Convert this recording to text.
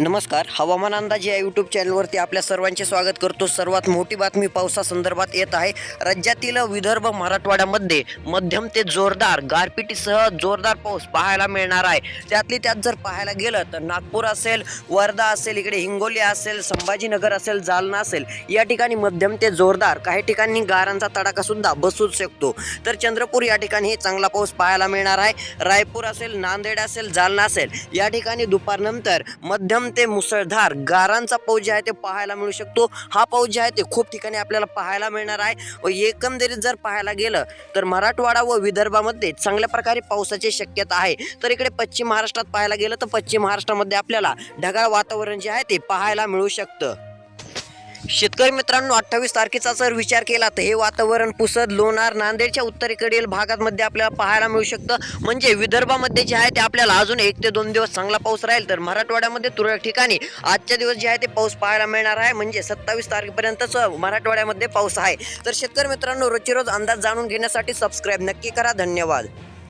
नमस्कार. हवामान अंदाज या यूट्यूब चॅनलवरती आपल्या सर्वांचे स्वागत करतो. सर्वात मोठी बातमी पावसासंदर्भात येत आहे. राज्यातील विदर्भ मराठवाड्यामध्ये मध्यम ते जोरदार गारपिटीसह जोरदार पाऊस पाहायला मिळणार आहे. त्यातली त्यात जर पाहायला गेलं तर नागपूर असेल वर्धा असेल इकडे हिंगोली असेल संभाजीनगर असेल जालना असेल या ठिकाणी मध्यम ते जोरदार काही ठिकाणी गारांचा तडाखा सुद्धा बसूच शकतो. तर चंद्रपूर या ठिकाणी चांगला पाऊस पाहायला मिळणार आहे. रायपूर असेल नांदेड असेल जालना असेल या ठिकाणी दुपारनंतर मध्यम ते मुसळधार गारांचा पाऊस जे आहे ते पाहायला मिळू शकतो. हा पाऊस जे आहे ते खूप ठिकाणी आपल्याला पाहायला मिळणार आहे. व एकंदरीत जर पाहायला गेलं तर मराठवाडा व विदर्भामध्ये चांगल्या प्रकारे पावसाची शक्यता आहे. तर इकडे पश्चिम महाराष्ट्रात पाहायला गेलं तर पश्चिम महाराष्ट्रामध्ये आपल्याला ढगाळ वातावरण जे आहे ते पाहायला मिळू शकतं. शेतकरी मित्रांनो अठ्ठावीस तारखेचा जर विचार केला तर हे वातावरण पुसद लोणार नांदेडच्या उत्तरेकडील भागामध्ये आपल्याला पाहायला मिळू शकतं. म्हणजे विदर्भामध्ये जे आहे ते आपल्याला अजून एक ते दोन दिवस चांगला पाऊस राहील. तर मराठवाड्यामध्ये तुरळक ठिकाणी आजच्या दिवस जे आहे ते पाऊस पाहायला मिळणार आहे. म्हणजे सत्तावीस तारखेपर्यंतच मराठवाड्यामध्ये पाऊस आहे. तर शेतकरी मित्रांनो रोजची रोज अंदाज जाणून घेण्यासाठी सबस्क्राईब नक्की करा. धन्यवाद.